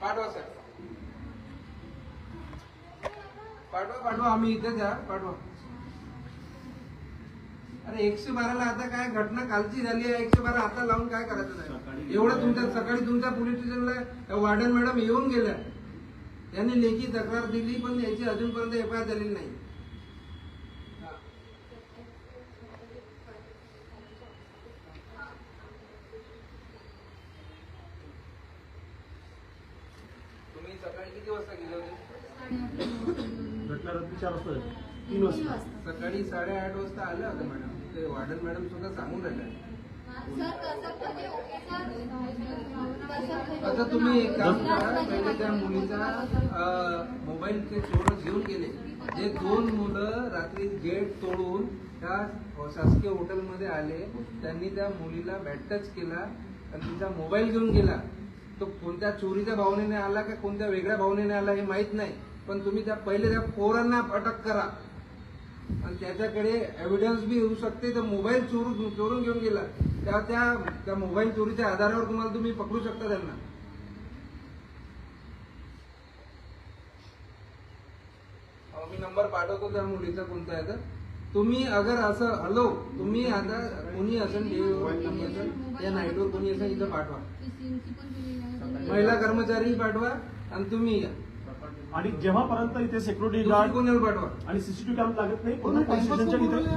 पाठवा सर. पाठवा पाठवा आम्ही पाठवा. अरे एकशे बाराला आता काय घटना कालची झाली आहे एकशे बारा आता लावून काय करायचं नाही एवढं तुमच्या सकाळी तुमच्या पोलीस स्टेशनला वार्डन मॅडम येऊन गेल्या. त्यांनी लेखी तक्रार दिली पण याची अजूनपर्यंत एफ आय आर झालेली नाही तुम्ही सकाळी किती वाजता गेले होते घटना रात्री चार वाजता झाली. तीन वाजता सकाळी साडेआठ वाजता आलं होतं मॅडम. ते वार्डन मॅडम सुद्धा सांगून राहिल्या. आता तुम्ही एक काम करा. पहिले त्या मुलीचा अं, मोबाईल ते चोर घेऊन गेले. जे दोन मुलं रात्री गेट तोडून त्या शासकीय हॉटेलमध्ये आले त्यांनी त्या मुलीला बॅटच केला आणि तिचा मोबाईल घेऊन गेला. तो कोणत्या चोरीच्या भावनेने आला का कोणत्या वेगळ्या भावनेने आला हे माहीत नाही. पण तुम्ही त्या पहिले त्या पोरांना अटक करा. आणि त्याच्याकडे एव्हिडन्स बी येऊ शकते तर मोबाईल चोरून चोरून घेऊन गेला. त्या त्या त्या मोबाईल चोरीच्या आधारावर तुम्हाला तुम्ही पकडू शकता त्यांना. मी नंबर पाठवतो त्या मुलीचा कोणता आहे तर. तुम्ही अगर असं हॅलो तुम्ही आता कोणी असेल कोणी असेल या नाईटवर कोणी असेल इथं पाठवा. महिला कर्मचारी पाठवा आणि तुम्ही या. आणि जेव्हापर्यंत इथे सिक्युरिटी गार्ड कोणाला पाठवा? आणि सीसीटीव्ही कॅमेरा लागत नाही पूर्ण पोलीस स्टेशनच्या इथे?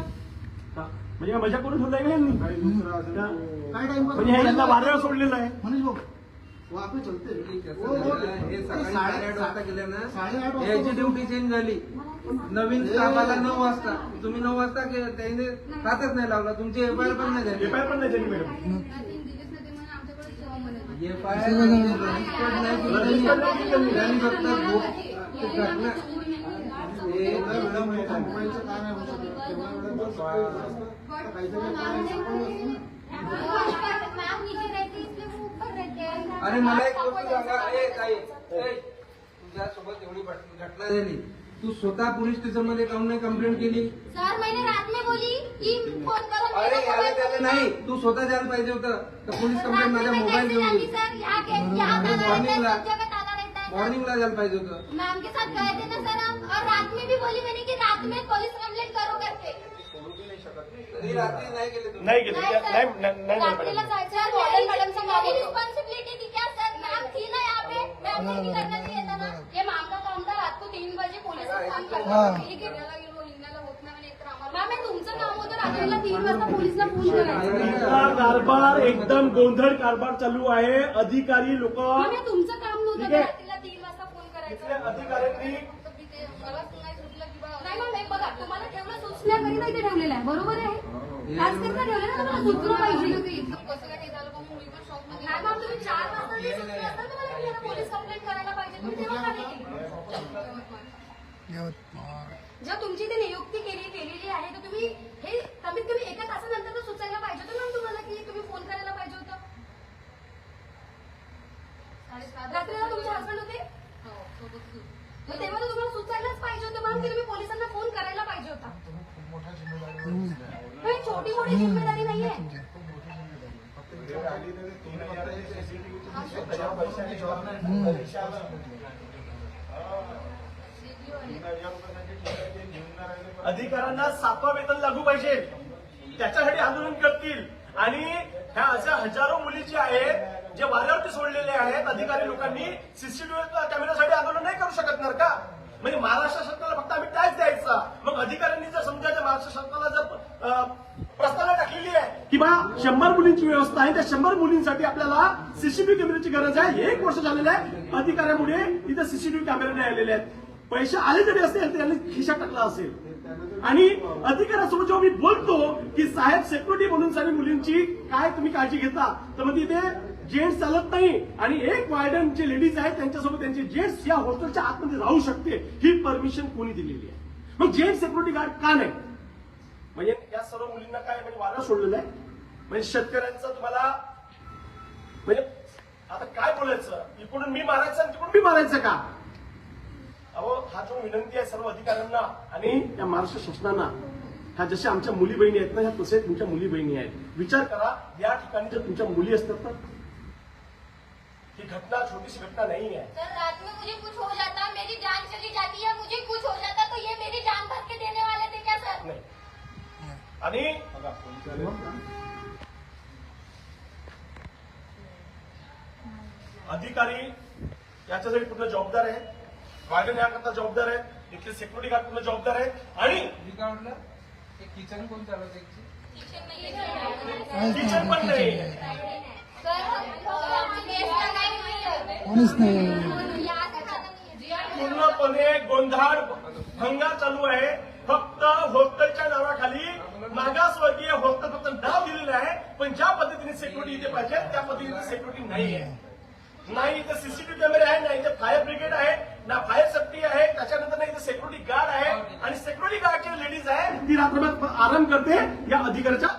म्हणजे मजा करून ठेवलंय का यांनी? का? काय टाइम म्हणजे हे यांना वाऱ्यावर सोडलेलं आहे. मनीष भाऊ. हे साडेआठ वाजता याची ड्युटी चेंज झाली नवीन हे- स्टाफाला नऊ वाजता. तुम्ही नऊ वाजता त्याने हातच नाही लावला. तुमची एफ आय आर पण नाही झाली. एफ आय आर पण नाही झाली मॅडम. एफ आय आर नाही फक्त हे काय होऊ शकत. अरे मला एक गोष्ट सांगा ए ताई ए, तुझ्यासोबत एवढी घट- घटना झाली तू स्वतः पोलीस स्टेशनमध्ये काऊन नाही कंप्लेंट केली? सर मैंने रात में बोली कि फोन करो अरे मेरे याला त्याला नाही. तू स्वतः जायला पाहिजे होतं. तर पोलीस कंप्लेंट में माझ्या मैं मोबाईल कैसे घेऊन जाती सर? यहाँ के यहाँ अरे ताला रहता है morning ला- सब जगह ताला रहता है सर। मॉर्निंगला जायला पाहिजे होतं. मैम के साथ गए थे ना सर हम और रात में भी बोली मैंने कि रात में पुलिस कंप्लेंट करो करके सोडू बी नाही शकत तरी रात्री नाही गेले तुम्ही नाही गेले नाही, मॅडम रिस्पॉन्सिबिलिटी थी क्या सर? मैम थी ना कारभार एकदम गोंधळ कारभार चालू आहे. अधिकारी लोक हे तुमचं काम नव्हतं तीन वाजता फोन करायचं. अधिकाऱ्यांनी हे बघा तुम्हाला ठेवलं सूचण्याकरिता इथे ठेवलेलं आहे. बरोबर आहे? त्याच करता ठेवलं ना तुम्हाला सुचलं पाहिजे. नाही मॅम तुम्ही चार वाजता पोलीस कंप्लेंट करायला पाहिजे तुम्ही तेव्हा का नाही केली? जेव्हा तुमची ती नियुक्ती केली केलेली आहे तर तुम्ही हे कमीत कमी एका तासानंतर तर सुचायला पाहिजे होतं मॅम तुम्हाला की तुम्ही फोन करायला पाहिजे होतं? रात्रीला तुमचे हसबंड होते? मग तेव्हा तर तुम्हाला सुचायलाच पाहिजे होतं मॅम की तुम्ही पोलिसांना फोन करायला पाहिजे होता. मोठा जिम्मेदारी आहे. पण ही छोटी मोठी जिम्मेदारी नाहीये. अधिकाऱ्यांना सातवा वेतन लागू पाहिजे. त्याच्यासाठी आंदोलन करतील. आणि ह्या अशा हजारो मुली जे आहेत जे वाऱ्यावरती सोडलेले आहेत अधिकारी लोकांनी सीसीटीव्ही कॅमेऱ्यासाठी आंदोलन नाही करू शकणार का म्हणजे महाराष्ट्र शासनाला फक्त आम्ही टॅक्स द्यायचा. मग अधिकाऱ्यांनी जर समजा महाराष्ट्र शासनाला जर प्रस्तावना टाकलेली आहे की बा शंभर मुलींची व्यवस्था आहे त्या शंभर मुलींसाठी आपल्याला सीसीटीव्ही कॅमेऱ्याची गरज आहे. एक वर्ष झालेलं आहे. अधिकाऱ्यामुळे इथे सीसीटीव्ही कॅमेरे नाही आलेले आहेत. पैसे आले जरी असेल त्यांनी खिशा टाकला असेल. आणि अधिकाऱ्यासोबत जेव्हा मी बोलतो की साहेब सेक्युरिटी म्हणून सारी मुलींची काय तुम्ही काळजी घेता? तर मग तिथे जेंट्स चालत नाही. आणि एक वार्डन जे लेडीज आहेत त्यांच्यासोबत त्यांचे जेंट्स या हॉस्टेलच्या आतमध्ये राहू शकते ही परमिशन कोणी दिलेली आहे? मग जेंट्स सेक्युरिटी गार्ड का नाही? म्हणजे या सर्व मुलींना काय म्हणजे वारा सोडलेलं आहे? म्हणजे शेतकऱ्यांचं तुम्हाला म्हणजे आता काय बोलायचं? इकडून मी मारायचं आणि तिकडून मी मारायचं का? अहो हा जो विनंती आहे सर्व अधिकाऱ्यांना आणि या महाराष्ट्र शासनाला ह्या जशा आमच्या मुली बहिणी आहेत ना ह्या तसे तुमच्या मुली बहिणी आहेत. विचार करा या ठिकाणी जर तुमच्या मुली असतात तर? ही घटना छोटीशी घटना नाही आहे. सर रात में मुझे कुछ हो जाता मेरी जान चली जाती है मुझे कुछ हो जाता तो ये मेरी जान भर के देने वाले थे क्या सर? नाही। आणि अधिकारी याच्यासाठी पूर्ण जबाबदार आहे? वागण याकरता जबाबदार आहे इथले सेक्युरिटी गार्ड पूर्ण जबाबदार आहे आणि किचन कोण चालवतं? किचन पण नाही. कोणीच है पूर्णपणे गोंधळ हंगाम चालू आहे. फक्त हॉस्टेलच्या नावाखाली मागासवर्गीय हॉस्टेल फक्त नाव दिलेलं आहे. पण ज्या पद्धतीने सिक्युरिटी इथे पाहिजे त्या पद्धतीने सिक्युरिटी नाही आहे नाही इथे सीसीटीव्ही कॅमेरे आहे नाही इथे फायर ब्रिगेड आहे. ना फायर सेफ्टी आहे त्याच्यानंतर नाही इथे सिक्युरिटी गार्ड आहे. आणि सिक्युरिटी गार्डची लेडीज आहे ती रात्रभर आराम करते या अधिकाऱ्याच्या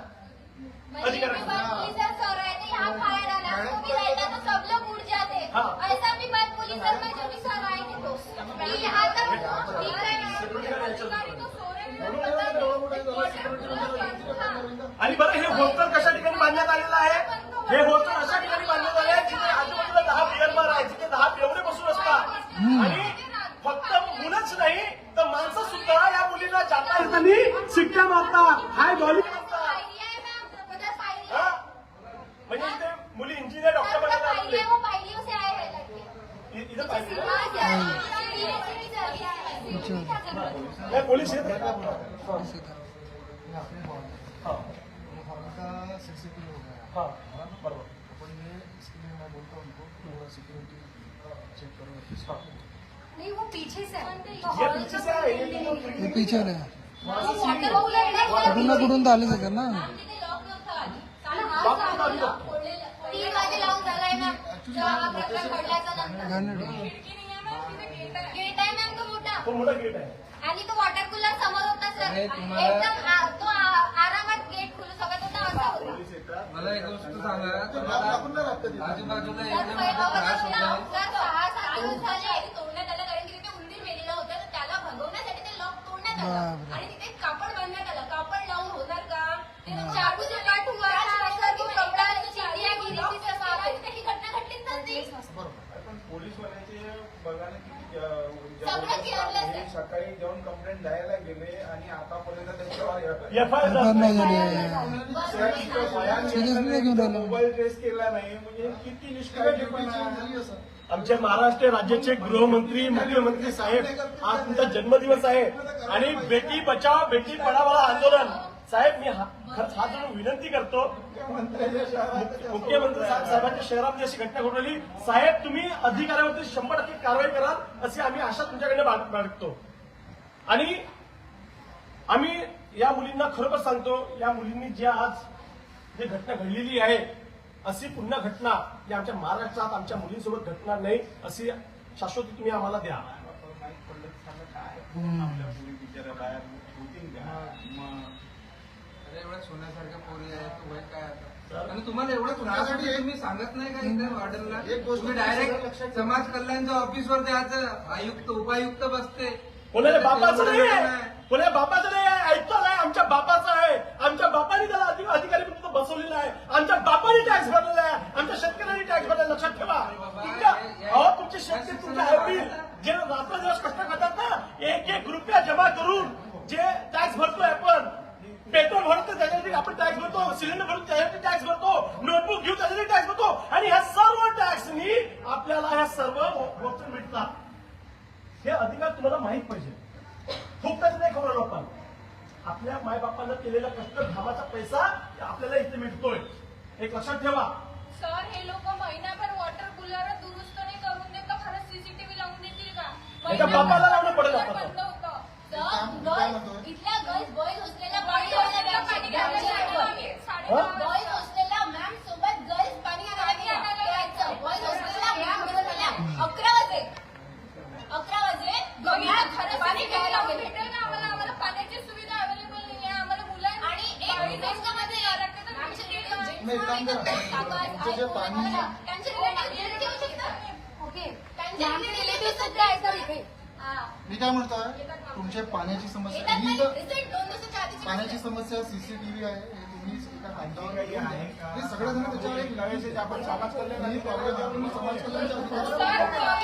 मशीन में बात बोली सर सो रहे थे यहाँ फायर आना वो भी रहता तो सब लोग उड़ जाते हाँ। ऐसा भी बात बोली सर मैं जब भी सर आए थे तो कि यहाँ तक ठीक है अधिकारी तो सो रहे थे आणि बरं हे हॉस्टेल कशा ठिकाणी बांधण्यात आलेलं आहे हे हॉस्टेल अशा ठिकाणी बांधण्यात आले आहे जिथे आजूबाजूला दहा बियर बार आहे जिथे दहा पेवडे बसून असतात आणि फक्त मुलंच नाही तर माणसं सुद्धा या मुलीला जाता येताना शिट्ट्या मारतात हाय बॉली मारतात फायरिया है मैम पता फायरिया हा? म्हणजे इथे मुली इंजिनियर डॉक्टर बनायला आलेले फायरिया वो फायरियों से आए हैं लड़के इ- इथं पाहिजे ना? हाँ सर नाही, पोलीस येत नाही. हा, का सीसीटीव्ही हो गया हा, बरोबर अपन ये इसके लिए मैं बोलता हूँ उनको पूरा सिक्योरिटी चेक करो हा. नहीं वो पीछे से ये पीछे से आहे, ये तो- ते पीछे आले कुठून कुठून तर आलेच आहे ना. आणि तो वॉटर कूलर समोर होता सर एकदम तो आरामात गेट खुलू शकत होता असा होता मला एक गोष्ट सांगा. आजूबाजूला सहा सात दिवस झाले तोडण्यात आलं कारण की तिथे उंदीर मेलेला होता तर त्याला भगवण्यासाठी ते लॉक तोडण्यात आलं आणि तिथे कापड बांधण्यात आलं कापड लावून होणार का ते तो चाकू से काट हुआ था सर तो कपडा चिड़िया गिरी थी सर वहाँ पे तिथे ही घटना घडलीच नसती पण पोलीसवाल्याचे बघा ना किती. हे सकाळी जाऊन कंप्लेंट द्यायला गेले आणि आतापर्यंत त्यांच्यावर. मोबाईल ट्रेस केला. नाही म्हणजे किती निष्काळजीपणा झाली असं. आमचे महाराष्ट्र राज्याचे गृहमंत्री मुख्यमंत्री साहेब आज तुमचा जन्मदिवस आहे. आणि बेटी बचाव बेटी पढावाला आंदोलन. साहेब मी हा- खरंच हात जोडून विनंती करतो. मुख्यमंत्री साहेब साहेबांच्या शहरामध्ये अशी घटना घडून आली साहेब तुम्ही अधिकाऱ्यावरती शंभर टक्के कारवाई कराल अशी आम्ही आशा तुमच्याकडे बाळ- बाळगतो. आणि आम्ही या मुलींना खरोखर सांगतो या मुलींनी जे आज जी घटना घडलेली आहे अशी पुन्हा घटना जी आमच्या महाराष्ट्रात आमच्या मुलींसोबत घडणार नाही अशी शाश्वती तुम्ही आम्हाला द्या माहीत पडलं तर सांगा काय आपल्या मुली बिचाऱ्या बाहेर होतील का मग अरे एवढ्या सोन्यासारख्या पोरी आहेत वय काय आता. आणि तुम्हाला एवढं होतो तुम्ही सांगत नाही का इथे वॉर्डनला एक गोष्ट तुम्ही डायरेक्ट. समाज कल्याणच्या ऑफिसवर द्यायचं आयुक्त उपायुक्त बसते. कोणाच्या बापाचं नाही. आहे कोणा बापाचं नाही आहे ऐकतो नाही आमच्या बापाचं आहे. आमच्या बापाने त्याला अधि- अधिकारी बसवलेला आहे. आमच्या बापाने टॅक्स भरलेला आहे. आमच्या शेतकऱ्यांनी टॅक्स भरलेला आहे. लक्षात ठेवा तुमच्या अहो तुमचे शेतकरी तुमच्या हॅपी जे रात्रदिवस कष्ट करतात ना एक एक रुपया जमा करून जे टॅक्स भरतोय आपण पेट्रोल भरतो त्याच्यासाठी आपण टॅक्स भरतो सिलेंडर भरतो त्याच्यासाठी टॅक्स भरतो नोटबुक घेऊ त्याच्यासाठी टॅक्स भरतो. आणि ह्या सर्व टॅक्सनी आपल्याला ह्या सर्व वस्तू मिळतात. हे अधिकार तुम्हाला माहीत पाहिजे. खूप त्याचं नाही खबर आपण आपल्या मायबापानं केलेला कष्ट घामाचा पैसा आपल्याला इथे मिळतोय. एक लक्षात ठेवा. सर हे लोक महिनाभर वॉटर कूलर दुरुस्त नाही करून देत खरंच सीसीटीव्ही लावून देतील का? बापाला लावणं पडेल. बंद होतं? इथल्या गर्ल्स बॉईज हॉस्टेलला पाणी मी काय म्हणतोय? तुमचे पाण्याची समस्या पाण्याची. समस्या सीसीटीव्ही आहे हे? हे सगळेजण त्याच्यावर एक त्यावेळेस आपण समाज कल्याण प्रॉब्लेम आहे, मी समाज कल्याणच्या.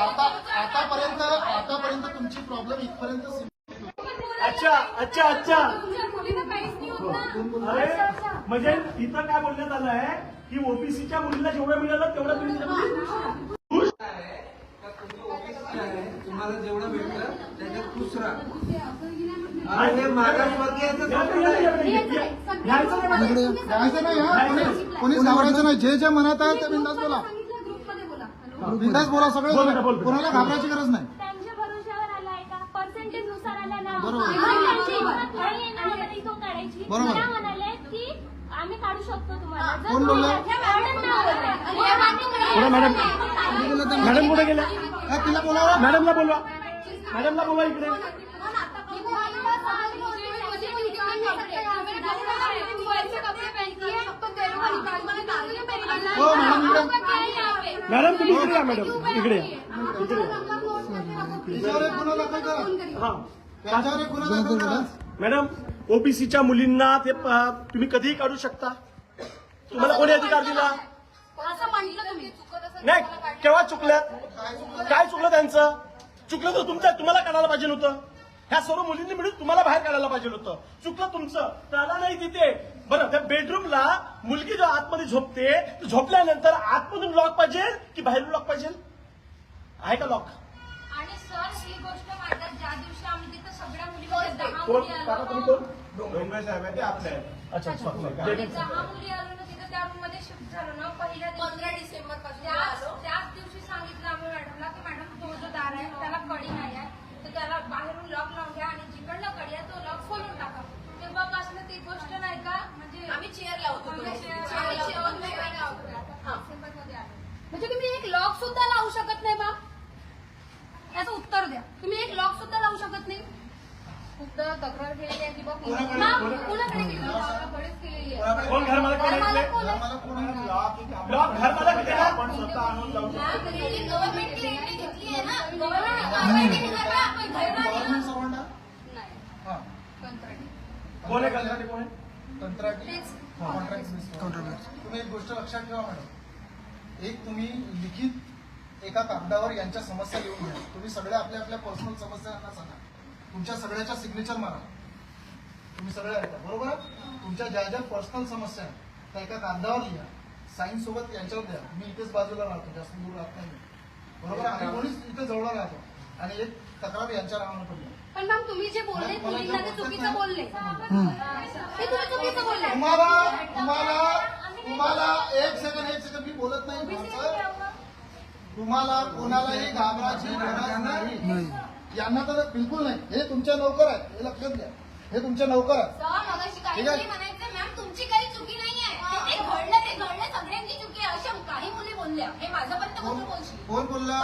आता आतापर्यंत आतापर्यंत तुमची प्रॉब्लेम इथपर्यंत अच्छा अच्छा अच्छा. अरे म्हणजे इथं काय बोलण्यात आलं आहे की ओबीसीच्या मुलीला जेवढं मिळालं तेवढं तुम्ही खुश आहे का तुम्ही OBC आहे, तुम्हाला जेवढं भेटलं त्याच्यात खुश राहा आणि हे मागासवर्गीयाचं नाही हा कोणी जे जे मनात आहे ते बिंदास बोला. बिंदास बोला सगळे. कोणाला घाबरायची गरज नाही. त्यांच्या भरोशावर आलाय का? पर्सेंटेजनुसार आला ना. बरोबर. बरोबर. आम्ही काढू शकतो तुम्हाला. जर कोण बोललं? तुम्ही- ह्या मॅडम बोलल्या. बोला मॅडम? मॅडम कुठे गेल्या हा, तिला बोलावा. मॅडमला बोलवा. मॅडमला बोलवा इकडे. हो मॅडम इकडे मॅडम तुम्ही इकडे या. मॅडम. इकडे या. त्याच्यावर एक गुन्हा दाखल करा. हा. त्याच्यावर एक गुन्हा दाखल करा. मॅडम ओबीसीच्या मुलींना ते तुम्ही कधीही काढू शकता. तुम्हाला कोणी अधिकार दिला? नाही केव्हा चुकल्यात काय चुकलं त्यांचं? चुकलं तर तुमच्या तुम्हाला काढायला पाहिजे होतं ह्या सर्व मुलींनी मिळून तुम्हाला बाहेर काढायला पाहिजे होतं चुकलं तुमचं. त्याला नाही तिथे. बरं त्या बेडरूमला मुलगी जो आतमध्ये झोपते ती झोपल्यानंतर आतमधून लॉक पाहिजे की बाहेरून लॉक पाहिजे? आहे का लॉक आणि सर ही गोष्ट मांडतात ज्या दिवशी आम्ही तिथं सगळ्या मुली दहा कोण? मुली काका तुम्ही आलो कोण? डोंगरे साहेब आहे ते आपले आहेत. अच्छा स्वागत आणि आहे. दहा मुली आलो ना तिथं त्या रूममध्ये शिफ्ट झालो ना पहिल्या पंधरा डिसेंबरपासून त्याच दिवशी सांगितलं आम्ही मॅडमला की मॅडम तो जो दार आहे त्याला कडी नाही आहे. तर त्याला बाहेरून लॉक लावून घ्या आणि जिकडनं कडी आहे तो लॉक खोलून टाका. तेव्हापासून ती गोष्ट नाही का? म्हणजे आम्ही चेअर लावतो आम्ही chair आम्ही आलो. म्हणजे तुम्ही एक लॉक सुद्धा लावू शकत नाही बा याचं उत्तर द्या. तुम्ही एक लॉक सुद्धा लावू शकत नाही. खूपदा तक्रार केलेली आहे की बा कोणाकडे- मग कोणा- कुणाकडे गेली बरेच केलेली आहे. कोण घर मला कोण आहे? आपण- स्वतः आणून लावू शकतो. गव्हर्नमेंटची एंट्री घेतली आहे ना? गव्हर्नमेंट आपण गव्हर्नमेंट सर्वंट आहे? नाही. हा. कंत्राटी. कोण आहे कंत्राटी? कोण आहे? कंत्राटी. तेच. कॉन्ट्रॅक्ट तुम्ही एक गोष्ट लक्षात ठेवा मॅडम. एक तुम्ही लिखित एका कागदावर यांच्या समस्या लिहून घ्या. तुम्ही सगळ्या आपल्या आपल्या पर्सनल समस्या यांना सांगा. तुमच्या सगळ्याच्या सिग्नेचर मारा. तुम्ही सगळ्या ऐका बरोबर? तुमच्या ज्या ज्या पर्सनल समस्या आहेत त्या एका कागदावर लिहा. साईन सोबत यांच्यावर द्या. मी इथेच बाजूला राहतो जास्त दूर राहत नाही. बरोबर? आणि कोणीच इथे जवळ राहतो. आणि एक तक्रार यांच्या नावानं पण लिहा. पण मॅम तुम्ही जे बोलले मला मुलींना ते जर चुकीचं नाही- बोलले. ते तुम्ही चुकीचं बोलले. तुम्हाला तुम्हाला तुम्हाला एक सेकंड एक सेकंड मी बोलत नाही. तुम्हाला कोणालाही घाबराची गरज नाही. यांना तर बिलकुल नाही. हे तुमच्या नौकर आहेत. हे लक्षात घ्या. हे तुमच्या नौकर आहेत. सर मगाशी काही ठीक आहे. मुली म्हणायचं मॅम तुमची काही चुकी नाहीये. ते घडलं ते घडलं सगळ्यांची चुकी आहे. अशा काही मुली बोलल्या. हे माझ्यापर्यंत कोण कसं बोलशील? कोण बोलला?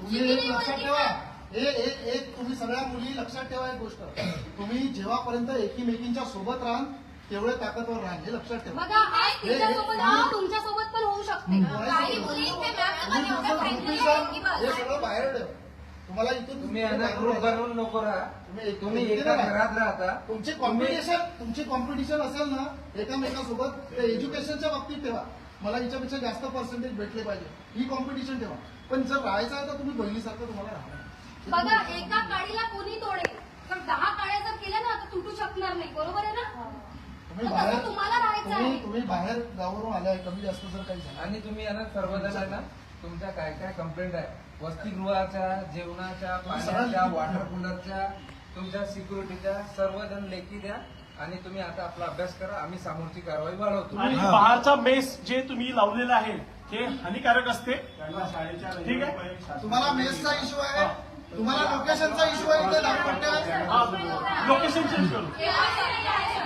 तुम्ही एक लक्षात ठेवा. हे एक एक तुम्ही सगळ्या मुली लक्षात ठेवा एक गोष्ट. तुम्ही जेव्हापर्यंत एकमेकींच्या सोबत राहाल तेवढे ताकदवर राहाल हे लक्षात ठेवा. बघा हा तुमच्यासोबत पण होऊ शकते काही एवढं की बस हे सगळं बाहेर ठेव. तुम्हाला इथून तुम्ही यांना ग्रुप बनवून नको राहा. तुम्ही एक- तुम्ही एक- एका घरात राहता. तुमची कॉम्पिटिशन तुमची कॉम्पिटिशन असेल ना एकामेकांसोबत ते एज्युकेशनच्या बाबतीत ठेवा. मला याच्यापेक्षा जास्त पर्सेंटेज भेटले पाहिजे. ही कॉम्पिटिशन ठेवा. पण जर राहायचं आहे तर तुम्ही बहिणीसारखं तुम्हाला राहा. बघा एका काडीला कोणी तोडेल? तर दहा काड्या जर केल्या ना तर तुटू शकणार नाही. बरोबर आहे ना? तुम्ही बाहेर तसं तुम्हाला राहायचं तुम्ही आहे. तुम्ही बाहेर गावावरून आलाय कमी जास्त जर काही झालं आणि तुम्ही यांना सर्वजणांना तुमच्या काय काय कंप्लेंट आहे? वसतिगृहाच्या जेवणाच्या पाण्याच्या वॉटर कूलरच्या तुमच्या सिक्युरिटीच्या सर्वजण लेखी द्या आणि तुम्ही आता आपला अभ्यास करा. आम्ही समोरची कारवाई वाढवतो. आणि बाहेरचा मेस जे तुम्ही लावलेलं आहे हे हानिकारक असते. ठीक आहे. तुम्हाला मेसचा इश्यू आहे. तुम्हाला लोकेशनचा इश्यू आहे. इथे हा, लोकेशन चेंज करू. असे नाही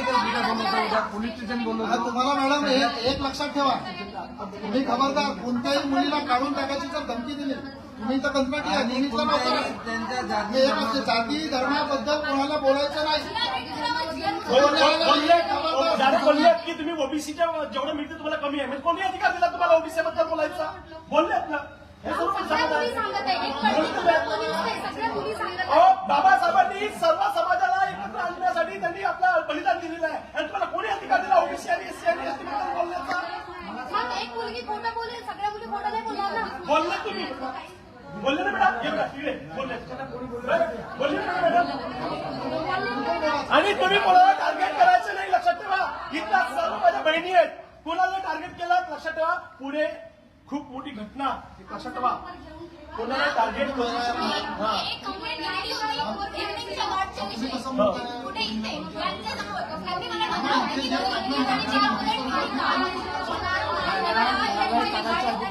पोलीस स्टेशन तुम्हाला मॅडम हे एक लक्षात ठेवा तुम्ही खबरदार कोणत्याही मुलीला काढून टाकायची जर धमकी दिली तुम्ही तर कंत्राटी आहे जाती धर्माबद्दल कोणाला बोलायचं नाही. डायरेक्ट बोलले की तुम्ही ओबीसीच्या जेवढं मिळते तुम्हाला कमी आहे. म्हणजे कोणी अधिकार दिला तुम्हाला ओबीसी बद्दल बोलायचा? बोललेत ना. हे बाबासाहेबांनी सर्व समाजाला एकत्र आणण्यासाठी त्यांनी आपलं बलिदान दिलेलं आहे. आणि तुम्हाला कोणी अधिकार दिला? ओबीसी आणि एससी आणि एसटी बद्दल बोलण्याचा बोलेल तुम्ही. बोलले ना मॅडम. बोलले. बोलले आणि तुम्ही कोणाला टार्गेट करायचं नाही लक्षात ठेवा इथल्या सर्व माझ्या बहिणी आहेत कोणाला टार्गेट केलं लक्षात ठेवा पुढे खूप मोठी घटना लक्षात ठेवा कोणाला टार्गेट हा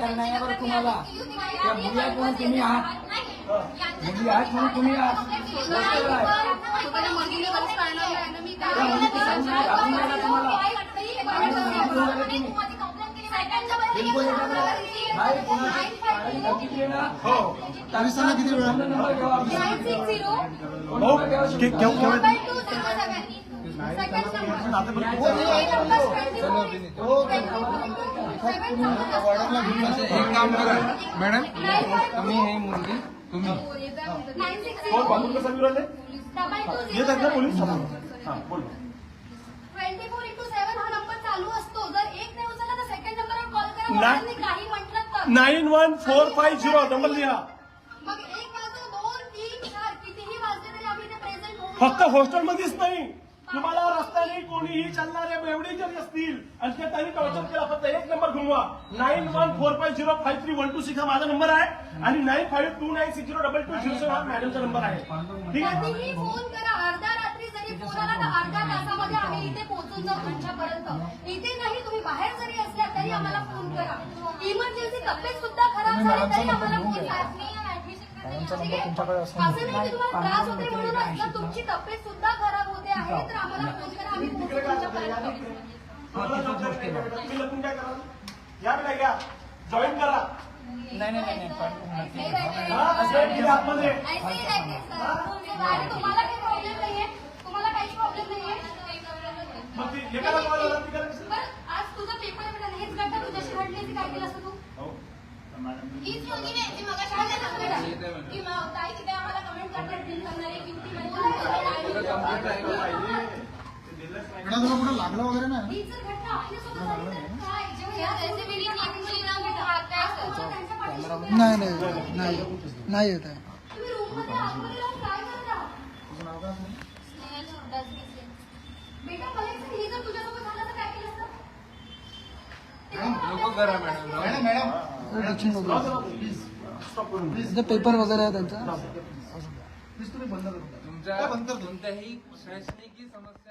तुम्ही तुम्हाला. त्या मुली आहेत म्हणून तुम्ही आहात. मुली आहेत म्हणून तुम्ही आहात. गोष्ट काय? तुम्हाला हो पोलिसांना किती वेळ भाऊ के- के- केव्हा- केव्हा- mobile two zero seven second वॉर्डरला घेऊन अच्छा, एक काम करा. मॅडम तुम्ही हे मुलगी तुम्ही. नाईन सिक्स कोण बांधून कसं घेऊन राहिले? डबल टू येत आहेत ना पोलीस हा बोल ट्वेंटी फोर इंटू सेव्हन हा नंबर चालू असतो जर एक नाही उचलला तर सेकंड नंबरवर कॉल करा नाही. वडिलांनी काही म्हटलं तर nine one four five zero number लिहा. फक्त हॉस्टेलमध्येच नाही. तुम्हाला रस्त्याने कोणीही चालणारे एवढे जरी असतील आणि ते त्यांनी टॉर्चर केला फक्त एक number घुमवा. Nine one four five zero five three one two six हा माझा नंबर आहे. आणि nine five two nine six zero double two zero हा मॅडमचा नंबर आहे. ठीक आहे? फोन करा अर्ध्या तासामध्ये आम्ही इथे पोहोचून जाऊ तुमच्यापर्यंत. इथे नाही तुम्ही बाहेर जरी असल्या तरी आम्हाला फोन करा. इमर्जन्सी तब्येत सुद्धा खराब झाली तरी आम्हाला फोन करा. असं नाही. की तुम्हाला त्रास होते म्हणून जर तुमची तब्येत सुद्धा खराब होते आहे तर आम्हाला फोन करा. आम्ही पोहोचू. तुमच्यापर्यंत जॉईन करा. नाही नाही नाही नाही हा, असं गेल्या आतमध्ये ऐसे ही like this, sir. आणि तुम्हाला काही प्रॉब्लेम नाहीये तुम्हाला काहीच प्रॉब्लेम नाहीये मग ती एकाला कॉल आला ती करायची बरं, आज तुझा पेपर आहे बेटा हेच घटना तुझ्याशी घडली ती काय केलं असतं तू? हो. हीच मुलगी नाही ती मगाशी आली ना बेटा. की मग ताई तिथे आम्हाला कमेंट करतात बिल करणारे की ती मॅडम तुला कुठं लागलं वगैरे नाही? ही जर घटना आपल्यासोबत झाली तर काय? जेव्हा या रेसिपीनी तीन मुलींना बेटा आज तुम्हाला त्यांच्या पाठीशी उभे नाही नाही नाही नाही येत आहे. तुम्ही रूममध्ये आतमध्ये राहून काय करता बेटा मला एक सांग, हे जर तुझ्यासोबत झालं तर काय केलं असतं नको करा madam madam madam please paper वगैरे आहे त्यांचा? प्लीज तुम्ही बंद करून द्या. तुमच्या काय बंद करतो? कोणत्याही शैक्षणिक समस्या